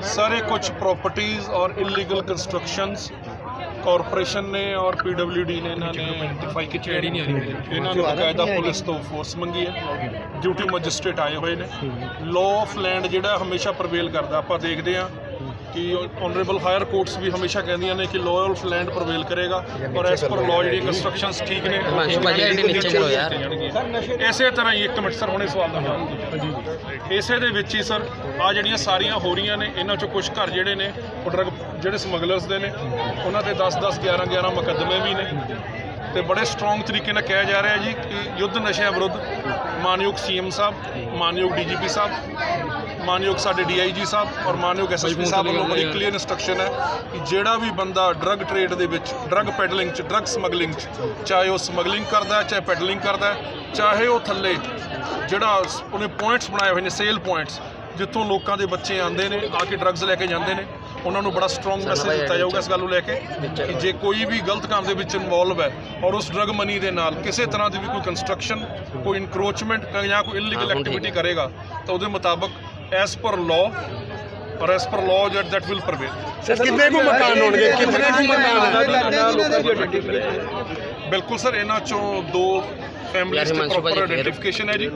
सारे कुछ प्रॉपर्टीज और इलीगल ਕੰਸਟਰਕਸ਼ਨਸ ਕਾਰਪੋਰੇਸ਼ਨ ਨੇ ਔਰ ਪੀਡਬਲਯੂਡੀ ਨੇ ਇਹਨਾਂ ਨੇ ਆਇਡੈਂਟੀਫਾਈ ਕੀਤੀ ਐਡੀ ਨਹੀਂ ਆ ਰਹੀ ਇਹਨਾਂ ਨੂੰ ਬਕਾਇਦਾ ਪੁਲਿਸ ਤੋਂ ਫੋਰਸ ਮੰਗੀ ਹੈ ਡਿਊਟੀ ਮੈਜਿਸਟ੍ਰੇਟ ਆਏ ਹੋਏ ਨੇ ਲਾਅ ਆਫ ਲੈਂਡ ਜਿਹੜਾ ਹਮੇਸ਼ਾ ਪ੍ਰਵੇਲ ਕਰਦਾ ਆਪਾਂ ਦੇਖਦੇ ਹਾਂ ਕਿ ਆਨਰੇਬਲ ਹਾਇਰ ਕੋਰਟਸ ਵੀ ਹਮੇਸ਼ਾ ਕਹਿੰਦੀਆਂ ਨੇ ਕਿ ਲਾਅ ਆਫ ਲੈਂਡ ਪ੍ਰਵੇਲ ਕਰੇਗਾ ਔਰ ਐਸ ਪਰ ਲਾਅ ਜਿਹੜੀ ਕੰਸਟਰਕਸ਼ਨਸ ਠੀਕ ਨੇ। ਇਸੇ ਤਰ੍ਹਾਂ ਹੀ ਇੱਕ ਮਿੰਟ ਸਰ ਹੁਣੇ ਸਵਾਲ ਦਾ ਇਸੇ ਦੇ ਵਿੱਚ ਹੀ ਸਰ ਆ ਜਿਹੜੀਆਂ ਸਾਰੀਆਂ ਹੋ ਰਹੀਆਂ ਨੇ ਇਹਨਾਂ ਚੋਂ ਕੁਝ ਘਰ ਜਿਹੜੇ ਨੇ ਉਹ ਡਰਗ ਜਿਹੜੇ ਸਮਗਲਰਸ ਦੇ ਨੇ ਉਹਨਾਂ ਤੇ 10 10 11 11 ਮੁਕੱਦਮੇ ਵੀ ਨੇ। ਤੇ ਬੜੇ ਸਟਰੋਂਗ ਤਰੀਕੇ ਨਾਲ ਕਿਹਾ ਜਾ ਰਿਹਾ ਜੀ ਕਿ ਯੁੱਧ ਨਸ਼ਿਆਂ ਵਿਰੁੱਧ ਮਾਨਯੋਗ ਸੀਐਮ ਸਾਹਿਬ ਮਾਨਯੋਗ ਡੀਜੀਪੀ ਸਾਹਿਬ ਮਾਨਯੋਗ ਸਾਡੇ ਡੀਆਈਜੀ ਸਾਹਿਬ ਔਰ ਮਾਨਯੋਗ ਐਸਐਸਪੀ ਸਾਹਿਬ ਵੱਲੋਂ ਬੜੀ ਕਲੀਅਰ ਇਨਸਟਰਕਸ਼ਨ ਹੈ ਕਿ ਜਿਹੜਾ ਵੀ ਬੰਦਾ ਡਰਗ ਟ੍ਰੇਡ ਦੇ ਵਿੱਚ ਡਰਗ ਪੈਡਲਿੰਗ ਚ ਡਰਗ ਸਮਗਲਿੰਗ ਚ ਚਾਹੇ ਉਹ ਸਮਗਲਿੰਗ ਕਰਦਾ ਚਾਹੇ ਪੈਡਲਿੰਗ ਕਰਦਾ ਚਾਹੇ ਉਹ ਥੱਲੇ ਜਿਹੜਾ ਉਹਨੇ ਪੁਆਇੰਟਸ ਬਣਾਏ ਹੋਏ ਨੇ ਸੇਲ ਪੁਆਇੰਟਸ ਜਿੱਥੋਂ ਲੋਕਾਂ ਦੇ ਬੱਚੇ ਆਉਂਦੇ ਨੇ ਆ ਕੇ ਡਰੱਗਸ ਲੈ ਕੇ ਜਾਂਦੇ ਨੇ ਉਹਨਾਂ ਨੂੰ ਬੜਾ ਸਟਰੋਂਗ ਮੈਸੇਜ ਦਿੱਤਾ ਜਾਊਗਾ ਇਸ ਗੱਲ ਨੂੰ ਲੈ ਕੇ ਕਿ ਜੇ ਕੋਈ ਵੀ ਗਲਤ ਕੰਮ ਦੇ ਵਿੱਚ ਇਨਵੋਲਵ ਹੈ ਔਰ ਉਸ ਡਰਗ ਮਨੀ ਦੇ ਨਾਲ ਕਿਸੇ ਤਰ੍ਹਾਂ ਦੀ ਵੀ ਕੋਈ ਕੰਸਟਰਕਸ਼ਨ ਕੋਈ ਇਨਕਰੋਚਮੈਂਟ ਜਾਂ ਕੋਈ ਇਲੀਗਲ ਐਕਟੀਵਿਟੀ ਕਰੇਗਾ ਤਾਂ ਉਹਦੇ ਮੁਤਾਬਕ as per law or as per law jet that will prevail ਕਿੰਨੇ ਕੁ ਮਕਾਨ ਹੋਣਗੇ? ਕਿੰਨੇ ਕੁ ਮਕਾਨ ਬਿਲਕੁਲ ਸਰ ਇਹਨਾਂ ਚੋਂ ਦੋ ਫੈਮਿਲੀਜ਼ ਹਿਮਾਂਸ਼ੂ ਪ੍ਰੋਪਰ ਆਇਡੈਂਟੀਫਿਕੇਸ਼ਨ ਹੈ ਜੀ।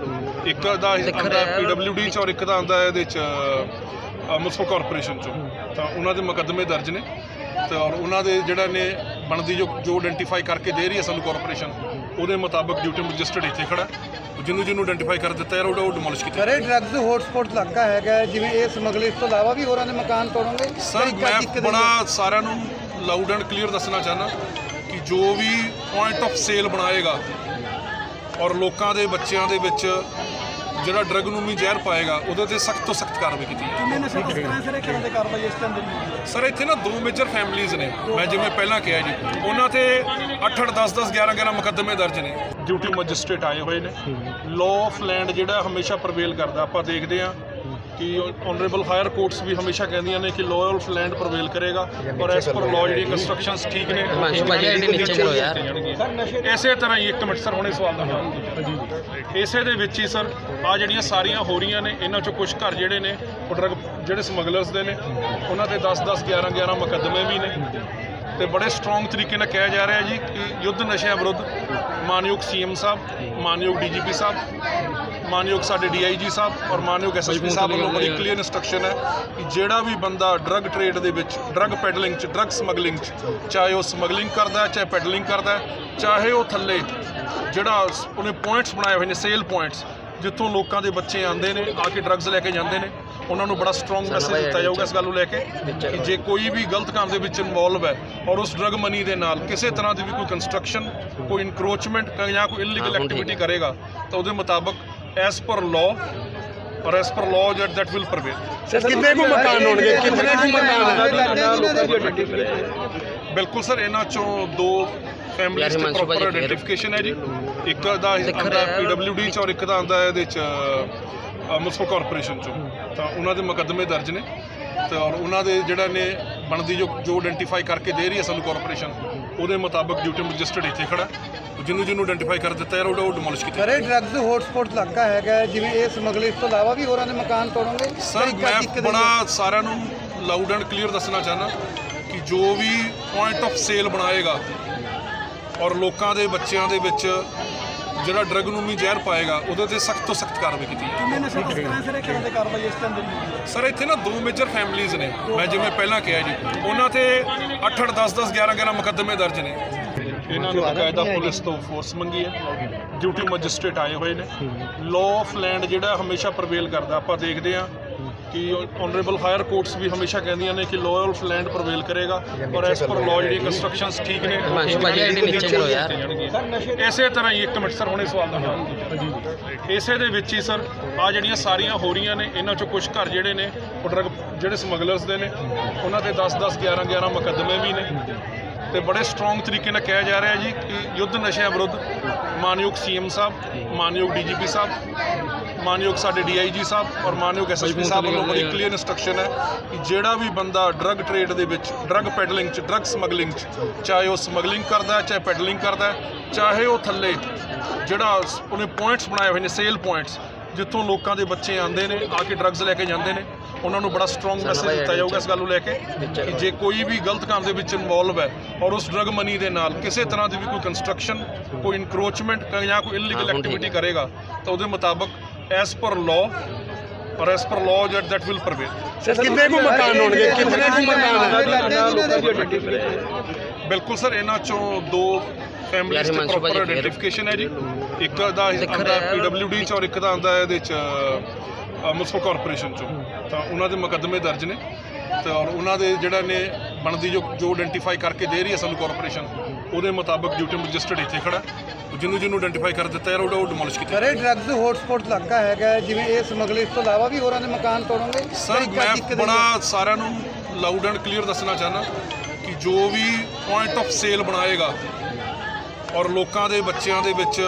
ਇੱਕ ਦਾ ਆਂਦਾ। ਪੀਡਬਲਯੂਡੀ ਚ ਔਰ ਇੱਕ ਦਾ ਆਂਦਾ ਇਹਦੇ ਚ ਮੁਨਸਪਲ ਕਾਰਪੋਰੇਸ਼ਨ ਚੋਂ। ਤਾਂ ਉਹਨਾਂ ਦੇ ਮੁਕੱਦਮੇ ਦਰਜ ਨੇ। ਤੇ ਔਰ ਉਹਨਾਂ ਦੇ ਜਿਹੜਾ ਨੇ ਬਣਦੀ ਜੋ ਜੋ ਆਇਡੈਂਟੀਫਾਈ ਕਰਕੇ ਦੇ ਰਹੀ ਹੈ ਸਾਨੂੰ ਕਾਰਪੋਰੇਸ਼ਨ ਉਹਦੇ ਮੁਤਾਬਕ ਡਿਊਟੀ ਮੈਜਿਸਟਰੇਟ ਇੱਥੇ ਖੜਾ ਜਿਹਨੂੰ ਜਿਹਨੂੰ ਆਇਡੈਂਟੀਫਾਈ ਕਰ ਦਿੱਤਾ ਯਾਰ ਉਹ ਡਿਮੋਲਿਸ਼ ਕੀਤਾ। ਸਰ ਇਹ ਡਰੱਗਸ ਹੌਟਸਪੌਟ ਇਲਾਕਾ ਹੈਗਾ ਹੈ, ਜਿਵੇਂ ਇਹ ਸਮਗਲਰ ਇਸ ਤੋਂ ਇਲਾਵਾ ਵੀ ਹੋਰਾਂ ਦੇ ਮਕਾਨ ਤੋੜੋਗੇ? ਸਰ ਮੈਂ ਬੜਾ ਸਾਰਿਆਂ ਨੂੰ ਲਾਊਡ ਐਂਡ ਕਲੀਅਰ ਦੱਸਣਾ ਚਾਹਨਾ ਕਿ ਜੋ ਵੀ ਪੁਆਇੰਟ ਆਫ ਸੇਲ ਬਣਾਏਗਾ ਔਰ ਲੋਕਾਂ ਦੇ ਬੱਚਿਆਂ ਦੇ ਵਿੱਚ ਜਿਹੜਾ ਡਰਗ ਨੂੰ ਵੀ ਜ਼ਹਿਰ ਪਾਏਗਾ ਉਹਦੇ ਤੇ ਸਖਤ ਤੋਂ ਸਖਤ ਕਾਰਵਾਈ ਕੀਤੀ ਜਾਵੇ ਕਿੰਨੇ ਨਸ਼ਾ ਤਸਕਰਾਂ ਸਰ ਇਹ ਕਿਹਨਾਂ ਤੇ ਕਾਰਵਾਈ ਇਸ ਟਾਈਮ ਦੇ ਸਰ ਇੱਥੇ ਨਾ ਦੋ ਮੇਜਰ ਫੈਮਿਲੀਆਂ ਨੇ। ਮੈਂ ਜਿਵੇਂ ਪਹਿਲਾਂ ਕਿਹਾ ਜੀ ਉਹਨਾਂ ਤੇ 8 8 10 10 11 11 ਮੁਕੱਦਮੇ ਦਰਜ ਨੇ। ਡਿਊਟੀ ਮੈਜਿਸਟ੍ਰੇਟ ਆਏ ਹੋਏ ਨੇ। ਲਾਅ ਆਫ ਲੈਂਡ ਜਿਹੜਾ ਹਮੇਸ਼ਾ ਪ੍ਰਵੇਲ ਕਰਦਾ ਆਪਾਂ ਦੇਖਦੇ ਹਾਂ। ਕਿ ਆਨਰੇਬਲ ਹਾਇਰ ਕੋਰਟਸ ਵੀ ਹਮੇਸ਼ਾ ਕਹਿੰਦੀਆਂ ਨੇ ਕਿ ਲਾਅ ਆਫ ਲੈਂਡ ਪ੍ਰਵੇਲ ਕਰੇਗਾ ਔਰ ਐਸ ਪਰ ਲਾਅ ਜਿਹੜੀ ਕੰਸਟਰਕਸ਼ਨਸ ਠੀਕ ਨੇ। ਇਸੇ ਤਰ੍ਹਾਂ ਹੀ ਇੱਕ ਮਿੰਟ ਸਰ ਹੁਣੇ ਸਵਾਲ ਦਾ ਇਸੇ ਦੇ ਵਿੱਚ ਹੀ ਸਰ ਆ ਜਿਹੜੀਆਂ ਸਾਰੀਆਂ ਹੋ ਰਹੀਆਂ ਨੇ ਇਹਨਾਂ ਚੋਂ ਕੁਝ ਘਰ ਜਿਹੜੇ ਨੇ ਉਹ ਡਰਗ ਜਿਹੜੇ ਸਮਗਲਰਸ ਦੇ ਨੇ ਉਹਨਾਂ ਤੇ 10 10 11 11 ਮੁਕੱਦਮੇ ਵੀ ਨੇ। ਤੇ ਬੜੇ ਸਟਰੋਂਗ ਤਰੀਕੇ ਨਾਲ ਕਿਹਾ ਜਾ ਰਿਹਾ ਜੀ ਕਿ ਯੁੱਧ ਨਸ਼ਿਆਂ ਵਿਰੁੱਧ ਮਾਨਯੋਗ ਸੀਐਮ ਸਾਹਿਬ ਮਾਨਯੋਗ ਡੀਜੀਪੀ ਸਾਹਿਬ ਮਾਨਯੋਗ ਸਾਡੇ ਡੀਆਈਜੀ ਸਾਹਿਬ ਔਰ ਮਾਨਯੋਗ ਐਸਐਸਪੀ ਸਾਹਿਬ ਵੱਲੋਂ ਬੜੀ ਕਲੀਅਰ ਇਨਸਟਰਕਸ਼ਨ ਹੈ ਕਿ ਜਿਹੜਾ ਵੀ ਬੰਦਾ ਡਰਗ ਟ੍ਰੇਡ ਦੇ ਵਿੱਚ ਡਰਗ ਪੈਡਲਿੰਗ ਚ ਡਰਗ ਸਮਗਲਿੰਗ ਚ ਚਾਹੇ ਉਹ ਸਮਗਲਿੰਗ ਕਰਦਾ ਚਾਹੇ ਪੈਡਲਿੰਗ ਕਰਦਾ ਚਾਹੇ ਉਹ ਥੱਲੇ ਜਿਹੜਾ ਉਹਨੇ ਪੁਆਇੰਟਸ ਬਣਾਏ ਹੋਏ ਨੇ ਸੇਲ ਪੁਆਇੰਟਸ ਜਿੱਥੋਂ ਲੋਕਾਂ ਦੇ ਬੱਚੇ ਆਉਂਦੇ ਨੇ ਆ ਕੇ ਡਰੱਗਸ ਲੈ ਕੇ ਜਾਂਦੇ ਨੇ ਉਹਨਾਂ ਨੂੰ ਬੜਾ ਸਟਰੋਂਗ ਮੈਸੇਜ ਦਿੱਤਾ ਜਾਊਗਾ ਇਸ ਗੱਲ ਨੂੰ ਲੈ ਕੇ ਕਿ ਜੇ ਕੋਈ ਵੀ ਗਲਤ ਕੰਮ ਦੇ ਵਿੱਚ ਇਨਵੋਲਵ ਹੈ ਔਰ ਉਸ ਡਰਗ ਮਨੀ ਦੇ ਨਾਲ ਕਿਸੇ ਤਰ੍ਹਾਂ ਦੀ ਵੀ ਕੋਈ ਕੰਸਟਰਕਸ਼ਨ ਕੋਈ ਇਨਕਰੋਚਮੈਂਟ ਜਾਂ ਕੋਈ ਇਲੀਗਲ ਐਕਟੀਵਿਟੀ ਕਰੇਗਾ ਤਾਂ ਉਹਦੇ ਮੁਤਾਬਕ as per law or as per law jet that will prevail ਕਿੰਨੇ ਕੁ ਮਕਾਨ ਹੋਣਗੇ? ਕਿੰਨੇ ਕੁ ਬਿਲਕੁਲ ਸਰ ਇਹਨਾਂ ਚੋਂ ਦੋ ਫੈਮਿਲੀਜ਼ ਹਿਮਾਂਸ਼ੂ ਪ੍ਰੋਪਰ ਆਇਡੈਂਟੀਫਿਕੇਸ਼ਨ ਹੈ ਜੀ। ਇੱਕ ਦਾ ਆਂਦਾ। ਪੀਡਬਲਯੂਡੀ ਚ ਔਰ ਇੱਕ ਦਾ ਆਂਦਾ ਇਹਦੇ ਚ ਮੁਨਸਪਲ ਕਾਰਪੋਰੇਸ਼ਨ ਚੋਂ। ਤਾਂ ਉਹਨਾਂ ਦੇ ਮੁਕੱਦਮੇ ਦਰਜ ਨੇ ਤੇ ਔਰ ਉਹਨਾਂ ਦੇ ਜਿਹੜਾ ਨੇ ਬਣਦੀ ਜੋ ਜੋ ਆਇਡੈਂਟੀਫਾਈ ਕਰਕੇ ਦੇ ਰਹੀ ਹੈ ਸਾਨੂੰ ਕਾਰਪੋਰੇਸ਼ਨ ਉਹਦੇ ਮੁਤਾਬਕ ਡਿਊਟੀ ਮੈਜਿਸਟਰੇਟ ਇੱਥੇ ਖੜਾ ਜਿਹਨੂੰ ਜਿਹਨੂੰ ਆਇਡੈਂਟੀਫਾਈ ਕਰ ਦਿੱਤਾ ਯਾਰ ਉਹਦਾ ਉਹ ਡਿਮੋਲਿਸ਼ ਕੀਤਾ ਇਹ ਡਰੱਗਸ ਹੌਟਸਪੌਟ ਇਲਾਕਾ ਹੈਗਾ ਜਿਵੇਂ ਇਹ ਸਮਗਲਰ ਇਸ ਤੋਂ ਇਲਾਵਾ ਵੀ ਹੋਰਾਂ ਦੇ ਮਕਾਨ ਤੋੜੋਗੇ? ਸਰ ਮੈਂ ਬੜਾ ਸਾਰਿਆਂ ਨੂੰ ਲਾਊਡ ਐਂਡ ਕਲੀਅਰ ਦੱਸਣਾ ਚਾਹਨਾ ਕਿ ਜੋ ਵੀ ਪੁਆਇੰਟ ਆਫ ਸੇਲ ਬਣਾਏਗਾ ਔਰ ਲੋਕਾਂ ਦੇ ਬੱਚਿਆਂ ਦੇ ਵਿੱਚ ਜਿਹੜਾ ਡਰਗ ਨੂੰ ਵੀ ਜ਼ਹਿਰ ਪਾਏਗਾ ਉਹਦੇ ਤੇ ਸਖਤ ਤੋਂ ਸਖਤ ਕਾਰਵਾਈ ਕੀਤੀ ਜਾਵੇ ਕਿੰਨੇ ਨਸ਼ਾ ਤਸਕਰਾਂ ਸਰ ਇਹ ਕਿਹਨਾਂ ਤੇ ਕਾਰਵਾਈ ਇਸ ਟਾਈਮ ਦੇ ਸਰ ਇੱਥੇ ਨਾ ਦੋ ਮੇਜਰ ਫੈਮਿਲੀਆਂ ਨੇ ਮੈਂ ਜਿਵੇਂ ਪਹਿਲਾਂ ਕਿਹਾ ਜੀ। ਉਹਨਾਂ ਤੇ 8 8 10 10 11 11 ਮੁਕੱਦਮੇ ਦਰਜ ਨੇ। ਇਹਨਾਂ ਨੂੰ ਬਕਾਇਦਾ ਪੁਲਿਸ ਤੋਂ ਫੋਰਸ ਮੰਗੀ ਹੈ। ਡਿਊਟੀ ਮੈਜਿਸਟ੍ਰੇਟ ਆਏ ਹੋਏ ਨੇ। ਲਾਅ ਆਫ ਲੈਂਡ ਜਿਹੜਾ ਹਮੇਸ਼ਾ ਪ੍ਰਵੇਲ ਕਰਦਾ ਆਪਾਂ ਦੇਖਦੇ ਹਾਂ। ਕਿ ਆਨਰੇਬਲ ਹਾਇਰ ਕੋਰਟਸ ਵੀ ਹਮੇਸ਼ਾ ਕਹਿੰਦੀਆਂ ਨੇ ਕਿ ਲਾਅ ਆਫ ਲੈਂਡ ਪ੍ਰਵੇਲ ਕਰੇਗਾ ਔਰ ਐਸ ਪਰ ਲਾਅ ਜਿਹੜੀ ਕੰਸਟਰਕਸ਼ਨਸ ਠੀਕ ਨੇ। ਇਸੇ ਤਰ੍ਹਾਂ ਹੀ ਇੱਕ ਮਿੰਟ ਸਰ ਹੁਣੇ ਸਵਾਲ ਦਾ ਇਸੇ ਦੇ ਵਿੱਚ ਹੀ ਸਰ ਆ ਜਿਹੜੀਆਂ ਸਾਰੀਆਂ ਹੋ ਰਹੀਆਂ ਨੇ ਇਹਨਾਂ ਚੋਂ ਕੁਝ ਘਰ ਜਿਹੜੇ ਨੇ ਉਹ ਡਰਗ ਜਿਹੜੇ ਸਮਗਲਰਸ ਦੇ ਨੇ ਉਹਨਾਂ ਤੇ 10 10 11 11 ਮੁਕੱਦਮੇ ਵੀ ਨੇ। ਤੇ ਬੜੇ ਸਟਰੋਂਗ ਤਰੀਕੇ ਨਾਲ ਕਿਹਾ ਜਾ ਰਿਹਾ ਜੀ ਕਿ ਯੁੱਧ ਨਸ਼ਿਆਂ ਵਿਰੁੱਧ ਮਾਨਯੋਗ ਸੀਐਮ ਸਾਹਿਬ ਮਾਨਯੋਗ ਡੀਜੀਪੀ ਸਾਹਿਬ ਮਾਨਯੋਗ ਸਾਡੇ ਡੀਆਈਜੀ ਸਾਹਿਬ ਔਰ ਮਾਨਯੋਗ ਐਸਐਸਪੀ ਸਾਹਿਬ ਵੱਲੋਂ ਬੜੀ ਕਲੀਅਰ ਇਨਸਟਰਕਸ਼ਨ ਹੈ ਕਿ ਜਿਹੜਾ ਵੀ ਬੰਦਾ ਡਰਗ ਟ੍ਰੇਡ ਦੇ ਵਿੱਚ ਡਰਗ ਪੈਡਲਿੰਗ ਚ ਡਰਗ ਸਮਗਲਿੰਗ ਚ ਚਾਹੇ ਉਹ ਸਮਗਲਿੰਗ ਕਰਦਾ ਹੈ ਚਾਹੇ ਪੈਡਲਿੰਗ ਕਰਦਾ ਹੈ ਚਾਹੇ ਉਹ ਥੱਲੇ ਜਿਹੜਾ ਉਹਨੇ ਪੁਆਇੰਟਸ ਬਣਾਏ ਹੋਏ ਨੇ ਸੇਲ ਪੁਆਇੰਟਸ ਜਿੱਥੋਂ ਲੋਕਾਂ ਦੇ ਬੱਚੇ ਆਉਂਦੇ ਨੇ ਆ ਕੇ ਡਰੱਗਸ ਲੈ ਕੇ ਜਾਂਦੇ ਨੇ ਉਹਨਾਂ ਨੂੰ ਬੜਾ ਸਟਰੋਂਗ ਮੈਸੇਜ ਦਿੱਤਾ ਜਾਊਗਾ ਇਸ ਗੱਲ ਨੂੰ ਲੈ ਕੇ ਕਿ ਜੇ ਕੋਈ ਵੀ ਗਲਤ ਕੰਮ ਦੇ ਵਿੱਚ ਇਨਵੋਲਵ ਹੈ ਔਰ ਉਸ ਡਰਗ ਮਨੀ ਦੇ ਨਾਲ ਕਿਸੇ ਤਰ੍ਹਾਂ ਦੀ ਵੀ ਕੋਈ ਕੰਸਟਰਕਸ਼ਨ ਕੋਈ ਇਨਕਰੋਚਮੈਂਟ ਜਾਂ ਕੋਈ ਇਲੀਗਲ ਐਕਟੀਵਿਟੀ ਕਰੇਗਾ ਤਾਂ ਉਹਦੇ ਮੁਤਾਬਕ as per law or as per law jet that will prevail ਕਿੰਨੇ ਕੁ ਮਕਾਨ ਹੋਣਗੇ ਕਿੰਨੇ ਕੁ ਮਕਾਨ ਬਿਲਕੁਲ ਸਰ ਇਹਨਾਂ ਚੋਂ ਦੋ ਫੈਮਿਲੀਜ਼ ਤੇ ਪ੍ਰੋਪਰ ਆਇਡੈਂਟੀਫਿਕੇਸ਼ਨ ਹੈ ਜੀ ਇੱਕ ਦਾ ਆਂਦਾ ਹੈ। ਪੀਡਬਲਯੂਡੀ ਚ ਔਰ ਇੱਕ ਦਾ ਆਂਦਾ ਇਹਦੇ ਚ ਮੁਨਸਪਲ ਕਾਰਪੋਰੇਸ਼ਨ ਚੋਂ ਤਾਂ ਉਹਨਾਂ ਦੇ ਮੁਕੱਦਮੇ ਦਰਜ ਨੇ ਤੇ ਔਰ ਉਹਨਾਂ ਦੇ ਜਿਹੜਾ ਨੇ ਬਣਦੀ ਜੋ ਜੋ ਆਇਡੈਂਟੀਫਾਈ ਕਰਕੇ ਦੇ ਰਹੀ ਹੈ ਸਾਨੂੰ ਕਾਰਪੋਰੇਸ਼ਨ ਉਹਦੇ ਮੁਤਾਬਕ ਡਿਊਟੀ ਮੈਜਿਸਟਰੇਟ ਇੱਥੇ ਖੜਾ। ਜਿਹਨੂੰ ਜਿਹਨੂੰ ਆਇਡੈਂਟੀਫਾਈ ਕਰ ਦਿੱਤਾ ਯਾਰ ਉਹਦਾ ਉਹ ਡਿਮੋਲਿਸ਼ ਕੀਤਾ। ਇਹ ਡਰੱਗਸ ਹੌਟਸਪੌਟ ਇਲਾਕਾ ਹੈਗਾ ਜਿਵੇਂ ਇਹ ਸਮਗਲਰ ਇਸ ਤੋਂ ਇਲਾਵਾ ਵੀ ਹੋਰਾਂ ਦੇ ਮਕਾਨ ਤੋੜੋਗੇ? ਸਰ ਮੈਂ ਬੜਾ ਸਾਰਿਆਂ ਨੂੰ ਲਾਊਡ ਐਂਡ ਕਲੀਅਰ ਦੱਸਣਾ ਚਾਹਨਾ ਕਿ ਜੋ ਵੀ ਪੁਆਇੰਟ ਆਫ ਸੇਲ ਬਣਾਏਗਾ ਔਰ ਲੋਕਾਂ ਦੇ ਬੱਚਿਆਂ ਦੇ ਵਿੱਚ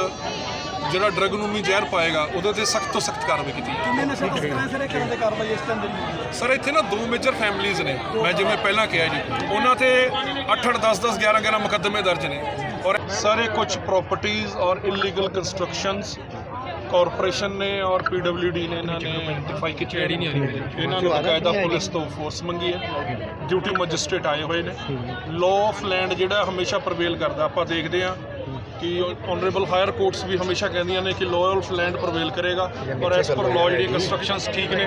ਜਿਹੜਾ ਡਰਗ ਨੂੰ ਵੀ ਜ਼ਹਿਰ ਪਾਏਗਾ ਉਹਦੇ ਤੇ ਸਖਤ ਤੋਂ ਸਖਤ ਕਾਰਵਾਈ ਕੀਤੀ ਜਾਵੇ ਕਿੰਨੇ ਨਸ਼ੇ ਤਸਕਰਾਂ ਸਰ ਇਹ ਕਰਨ ਦੇ ਕਾਰਵਾਈ ਇਸ ਟਾਈਮ ਦੇ ਸਰ ਇੱਥੇ ਨਾ ਦੋ ਮੇਜਰ ਫੈਮਿਲੀਆਂ ਨੇ। ਮੈਂ ਜਿਵੇਂ ਪਹਿਲਾਂ ਕਿਹਾ ਜੀ ਉਹਨਾਂ ਤੇ 8 8 10 10 11 11 ਮੁਕੱਦਮੇ ਦਰਜ ਨੇ। ਔਰ ਸਾਰੇ ਕੁਝ ਪ੍ਰਾਪਰਟੀਆਂ ਔਰ ਇਲੀਗਲ ਕੰਸਟਰਕਸ਼ਨਸ ਕਾਰਪੋਰੇਸ਼ਨ ਨੇ ਔਰ ਪੀਡਬਲਯੂਡੀ ਨੇ ਇਹਨਾਂ ਨੇ ਆਇਡੈਂਟੀਫਾਈ ਕੀਤੀ ਐਡੀ ਨਹੀਂ ਆ ਰਹੀ ਇਹਨਾਂ ਨੇ ਬਕਾਇਦਾ ਪੁਲਿਸ ਤੋਂ ਫੋਰਸ ਮੰਗੀ ਹੈ। ਡਿਊਟੀ ਮੈਜਿਸਟ੍ਰੇਟ ਆਏ ਹੋਏ ਨੇ। ਲਾਅ ਆਫ ਲੈਂਡ ਜਿਹੜਾ ਹਮੇਸ਼ਾ ਪ੍ਰਵੇਲ ਕਰਦਾ ਆਪਾਂ ਦੇਖਦੇ ਹਾਂ। ਕਿ ਆਨਰੇਬਲ ਹਾਇਰ ਕੋਰਟਸ ਵੀ ਹਮੇਸ਼ਾ ਕਹਿੰਦੀਆਂ ਨੇ ਕਿ ਲਾਅ ਆਫ ਲੈਂਡ ਪ੍ਰਵੇਲ ਕਰੇਗਾ ਔਰ ਐਸ ਪਰ ਲਾਅ ਜਿਹੜੀ ਕੰਸਟਰਕਸ਼ਨਸ ਠੀਕ ਨੇ।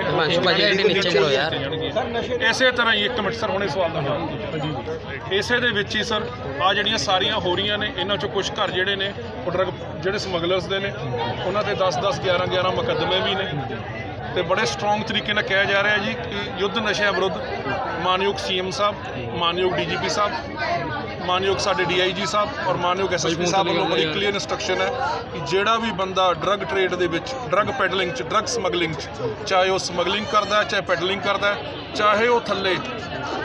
ਇਸੇ ਤਰ੍ਹਾਂ ਹੀ ਇੱਕ ਮਿੰਟ ਸਰ ਹੁਣੇ ਸਵਾਲ ਦਾ ਇਸੇ ਦੇ ਵਿੱਚ ਹੀ ਸਰ ਆ ਜਿਹੜੀਆਂ ਸਾਰੀਆਂ ਹੋ ਰਹੀਆਂ ਨੇ ਇਹਨਾਂ ਚੋਂ ਕੁਝ ਘਰ ਜਿਹੜੇ ਨੇ ਉਹ ਡਰਗ ਜਿਹੜੇ ਸਮਗਲਰਸ ਦੇ ਨੇ ਉਹਨਾਂ ਤੇ 10 10 11 11 ਮੁਕੱਦਮੇ ਵੀ ਨੇ। ਤੇ ਬੜੇ ਸਟਰੋਂਗ ਤਰੀਕੇ ਨਾਲ ਕਿਹਾ ਜਾ ਰਿਹਾ ਜੀ ਕਿ ਯੁੱਧ ਨਸ਼ਿਆਂ ਵਿਰੁੱਧ ਮਾਨਯੋਗ ਸੀਐਮ ਸਾਹਿਬ ਮਾਨਯੋਗ ਡੀਜੀਪੀ ਸਾਹਿਬ ਮਾਨਯੋਗ ਸਾਡੇ ਡੀਆਈਜੀ ਸਾਹਿਬ ਔਰ ਮਾਨਯੋਗ ਐਸਐਸਪੀ ਸਾਹਿਬ ਵੱਲੋਂ ਬੜੀ ਕਲੀਅਰ ਇਨਸਟਰਕਸ਼ਨ ਹੈ ਕਿ ਜਿਹੜਾ ਵੀ ਬੰਦਾ ਡਰਗ ਟ੍ਰੇਡ ਦੇ ਵਿੱਚ ਡਰਗ ਪੈਡਲਿੰਗ ਚ ਡਰਗ ਸਮਗਲਿੰਗ ਚ ਚਾਹੇ ਉਹ ਸਮਗਲਿੰਗ ਕਰਦਾ ਚਾਹੇ ਪੈਡਲਿੰਗ ਕਰਦਾ ਚਾਹੇ ਉਹ ਥੱਲੇ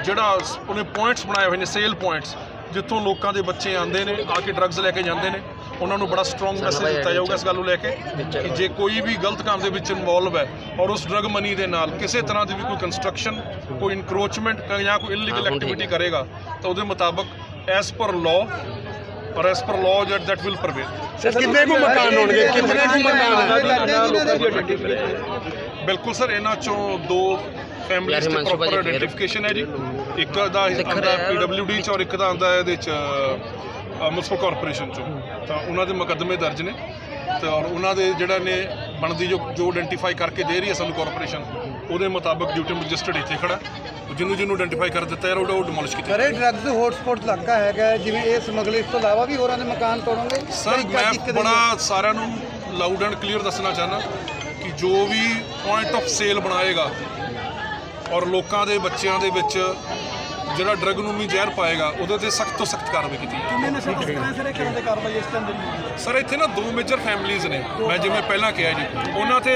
ਜਿਹੜਾ ਉਹਨੇ ਪੁਆਇੰਟਸ ਬਣਾਏ ਹੋਏ ਨੇ ਸੇਲ ਪੁਆਇੰਟਸ ਜਿੱਥੋਂ ਲੋਕਾਂ ਦੇ ਬੱਚੇ ਆਉਂਦੇ ਨੇ ਆ ਕੇ ਡਰੱਗਸ ਲੈ ਕੇ ਜਾਂਦੇ ਨੇ ਉਹਨਾਂ ਨੂੰ ਬੜਾ ਸਟਰੋਂਗ ਮੈਸੇਜ ਦਿੱਤਾ ਜਾਊਗਾ ਇਸ ਗੱਲ ਨੂੰ ਲੈ ਕੇ ਕਿ ਜੇ ਕੋਈ ਵੀ ਗਲਤ ਕੰਮ ਦੇ ਵਿੱਚ ਇਨਵੋਲਵ ਹੈ ਔਰ ਉਸ ਡਰਗ ਮਨੀ ਦੇ ਨਾਲ ਕਿਸੇ ਤਰ੍ਹਾਂ ਦੀ ਵੀ ਕੋਈ ਕੰਸਟਰਕਸ਼ਨ ਕੋਈ ਇਨਕਰੋਚਮੈਂਟ ਜਾਂ ਕੋਈ ਇਲੀਗਲ ਐਕਟੀਵਿਟੀ ਕਰੇਗਾ ਤਾਂ ਉਹਦੇ ਮੁਤਾਬਕ as per law or as per law jet that will prevail ਕਿੰਨੇ ਕੁ ਮਕਾਨ ਹੋਣਗੇ? ਕਿੰਨੇ ਕੁ ਮਕਾਨ ਬਿਲਕੁਲ ਸਰ ਇਹਨਾਂ ਚੋਂ ਦੋ ਫੈਮਿਲੀਜ਼ ਹਿਮਾਂਸ਼ੂ ਪ੍ਰੋਪਰ ਆਇਡੈਂਟੀਫਿਕੇਸ਼ਨ ਹੈ ਜੀ। ਇੱਕ ਦਾ ਆਂਦਾ। ਪੀਡਬਲਯੂਡੀ ਚ ਔਰ ਇੱਕ ਦਾ ਆਂਦਾ ਇਹਦੇ ਚ ਮੁਨਸਪਲ ਕਾਰਪੋਰੇਸ਼ਨ ਚੋਂ। ਤਾਂ ਉਹਨਾਂ ਦੇ ਮੁਕੱਦਮੇ ਦਰਜ ਨੇ ਤੇ ਔਰ ਉਹਨਾਂ ਦੇ ਜਿਹੜਾ ਨੇ ਬਣਦੀ ਜੋ ਜੋ ਆਇਡੈਂਟੀਫਾਈ ਕਰਕੇ ਦੇ ਰਹੀ ਹੈ ਸਾਨੂੰ ਕਾਰਪੋਰੇਸ਼ਨ ਉਹਦੇ ਮੁਤਾਬਕ ਡਿਊਟੀ ਮੈਜਿਸਟਰੇਟ ਇੱਥੇ ਖੜਾ। ਜਿਹਨੂੰ ਜਿਹਨੂੰ ਆਇਡੈਂਟੀਫਾਈ ਕਰ ਦਿੱਤਾ ਯਾਰ ਉਹ ਡਿਮੋਲਿਸ਼ ਕੀਤਾ ਸਰ ਇਹ ਡਰੱਗਸ ਹੌਟਸਪੌਟ ਇਲਾਕਾ ਹੈਗਾ ਜਿਵੇਂ ਇਹ ਸਮਗਲਰ ਇਸ ਤੋਂ ਇਲਾਵਾ ਵੀ ਹੋਰਾਂ ਦੇ ਮਕਾਨ ਤੋੜੋਗੇ? ਸਰ ਮੈਂ ਬੜਾ ਸਾਰਿਆਂ ਨੂੰ ਲਾਊਡ ਐਂਡ ਕਲੀਅਰ ਦੱਸਣਾ ਚਾਹਨਾ ਕਿ ਜੋ ਵੀ ਪੁਆਇੰਟ ਆਫ ਸੇਲ ਬਣਾਏਗਾ ਔਰ ਲੋਕਾਂ ਦੇ ਬੱਚਿਆਂ ਦੇ ਵਿੱਚ ਜਿਹੜਾ ਡਰਗ ਨੂੰ ਵੀ ਜ਼ਹਿਰ ਪਾਏਗਾ ਉਹਦੇ ਤੇ ਸਖਤ ਤੋਂ ਸਖਤ ਕਾਰਵਾਈ ਕੀਤੀ ਜਾਵੇ ਕਿੰਨੇ ਨਸ਼ੇ ਤਸਕਰਾਂ ਸਰ ਇਹ ਕਰਨ ਦੇ ਕਾਰਵਾਈ ਇਸ ਟਾਈਮ ਦੇ ਸਰ ਇੱਥੇ ਨਾ ਦੋ ਮੇਜਰ ਫੈਮਿਲੀਆਂ ਨੇ ਮੈਂ ਜਿਵੇਂ ਪਹਿਲਾਂ ਕਿਹਾ ਜੀ। ਉਹਨਾਂ ਤੇ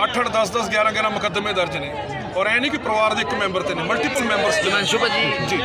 8 8 10 10 11 11 ਮੁਕੱਦਮੇ ਦਰਜ ਨੇ। ਔਰ ਇਹ ਨਹੀਂ ਕਿ ਪਰਿਵਾਰ ਦੇ ਇੱਕ ਮੈਂਬਰ ਤੇ ਨੇ ਮਲਟੀਪਲ ਮੈਂਬਰਸ ਹਿਮਾਂਸ਼ੂ ਭਾਜੀ ਜੀ।